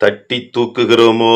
தட்டி தூக்குகிறோமோ?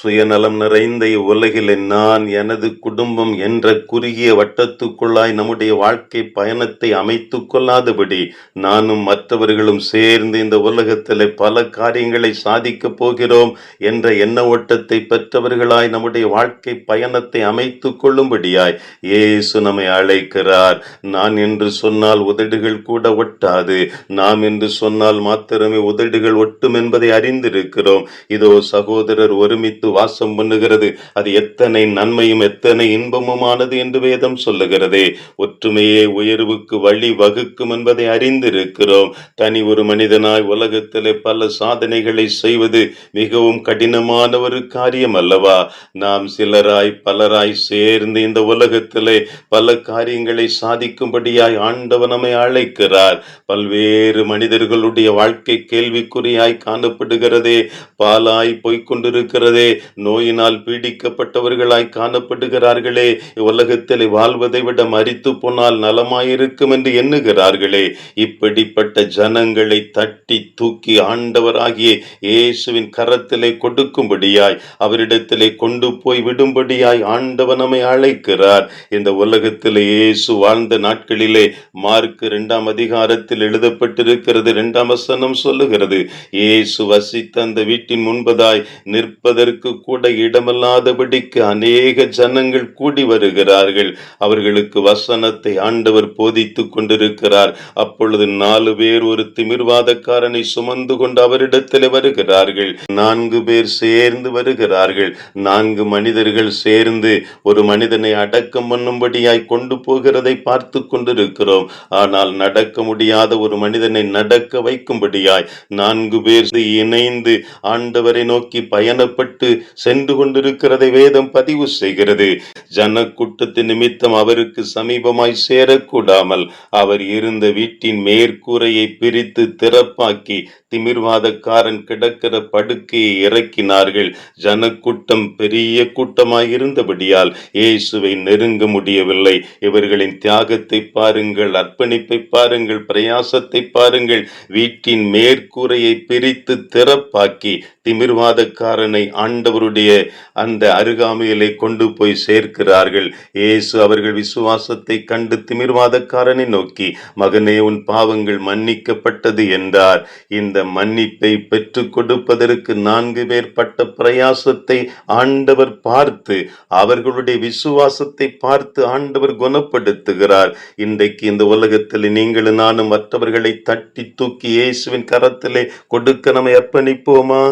சுயநலம் நிறைந்த இவ்வுலகிலே நான் எனது குடும்பம் என்ற குறுகிய வட்டத்துக்குள்ளாய் நம்முடைய வாழ்க்கை பயணத்தை அமைத்து கொள்ளாதபடி நானும் மற்றவர்களும் சேர்ந்து இந்த உலகத்தில் பல காரியங்களை சாதிக்கப் போகிறோம் என்ற எண்ண ஓட்டத்தை பெற்றவர்களாய் நம்முடைய வாழ்க்கை பயணத்தை அமைத்து கொள்ளும்படியாய் ஏசு நம்மை அழைக்கிறார். நான் என்று சொன்னால் உதடுகள் கூட ஒட்டாது. நாம் என்று சொன்னால் மாத்திரமே உதடுகள் ஒட்டும் என்பதை அறிந்திருக்கிறோம். இதோ சகோதரர் ஒருமித்து வாசம் பண்ணுகிறது. அது எத்தனை நன்மையும் எத்தனை இன்பமுமானது என்று வேதம் சொல்லுகிறதே. ஒற்றுமையே உயர்வுக்கு வழி வகுக்கும் என்பதை அறிந்திருக்கிறோம். தனி ஒரு மனிதனாய் உலகத்திலே பல சாதனைகளை செய்வது மிகவும் கடினமான ஒரு காரியம் அல்லவா? நாம் சிலராய் பலராய் சேர்ந்து இந்த உலகத்திலே பல காரியங்களை சாதிக்கும்படியாய் ஆண்டவன் நம்மை அழைக்கிறார். பல்வேறு மனிதர்களுடைய வாழ்க்கை கேள்விக்குறியாய் காணப்படுகிறதே. பாலாய் போய்க் கொண்டிருக்கிறதே. நோயினால் பீடிக்கப்பட்டவர்களாய் காணப்படுகிறார்களே உலகத்தில் வாழ்வதை விட மறித்து போனால் நலமாயிருக்கும் என்று எண்ணுகிறார்களே. இப்படிப்பட்ட ஜனங்களை தட்டி தூக்கி ஆண்டவராகிய இயேசுவின் கரத்திலே கொடுக்கும்படியாய் அவரிடத்திலே கொண்டு போய் விடும்படியாய் ஆண்டவர் நம்மை அழைக்கிறார். இந்த உலகத்திலே இயேசு வாழ்ந்த நாட்களிலே மார்க் இரண்டாம் அதிகாரத்தில் எழுதப்பட்டிருக்கிறது இரண்டாம் வசனம் சொல்லுகிறது இயேசு வசித்த அந்த வீட்டின் முன்பதாய் நிற்பதற்கு கூட இடமில்லாதபடிக்கு அநேக ஜனங்கள் கூடி வருகிறார்கள். அவர்களுக்கு வசனத்தை ஆண்டவர் போதித்துக் கொண்டிருக்கிறார். அப்பொழுது நாலு பேர் ஒரு திமிர்வாதக்காரனை சுமந்து கொண்டு அவரிடத்தில் வருகிறார்கள். நான்கு பேர் சேர்ந்து வருகிறார்கள். நான்கு மனிதர்கள் சேர்ந்து ஒரு மனிதனை அடக்கம் பண்ணும்படியாய் கொண்டு போகிறதை பார்த்து கொண்டிருக்கிறோம். ஆனால் நடக்க முடியாத ஒரு மனிதனை நடக்க வைக்கும்படியாய் நான்கு பேர் இணைந்து ஆண்டவரை நோக்கி பயணப்பட்டு சென்று கொண்டிருக்கிறதை வேதம் பதிவு செய்கிறது. ஜன கூட்டத்தின் நிமித்தம் அவருக்கு சமீபமாய் சேரக்கூடாமல் அவர் இருந்த வீட்டின் மேற்கூரையை பிரித்து திறப்பாக்கி திமிர்வாதக்காரன் கிடக்கிற படுக்கையை இறக்கினார்கள். ஜனக்கூட்டம் பெரிய கூட்டமாயிருந்தபடியால் இயேசுவை நெருங்க முடியவில்லை. இவர்களின் தியாகத்தை பாருங்கள் அர்ப்பணிப்பை பாருங்கள் பிரயாசத்தை பாருங்கள். வீட்டின் மேற்கூரையை பிரித்து திறப்பாக்கி திமிர்வாதக்காரனை ஆண்ட ஆண்டவருடைய அந்த அருகாமையிலே கொண்டு போய் சேர்க்கிறார்கள். இயேசு அவர்கள் விசுவாசத்தை கண்டு திமிர்வாதக்காரனை நோக்கி மகனே உன் பாவங்கள் மன்னிக்கப்பட்டது என்றார். இந்த மன்னிப்பை பெற்றுக் கொடுப்பதற்கு நான்கு பேர் பட்ட பிரயாசத்தை ஆண்டவர் பார்த்து அவர்களுடைய விசுவாசத்தை பார்த்து ஆண்டவர் குணப்படுத்துகிறார். இன்றைக்கு இந்த உலகத்தில் நீங்களும் நானும் மற்றவர்களை தட்டி தூக்கி இயேசுவின் கரத்திலே கொடுக்க நம்மை அர்ப்பணிப்போமா?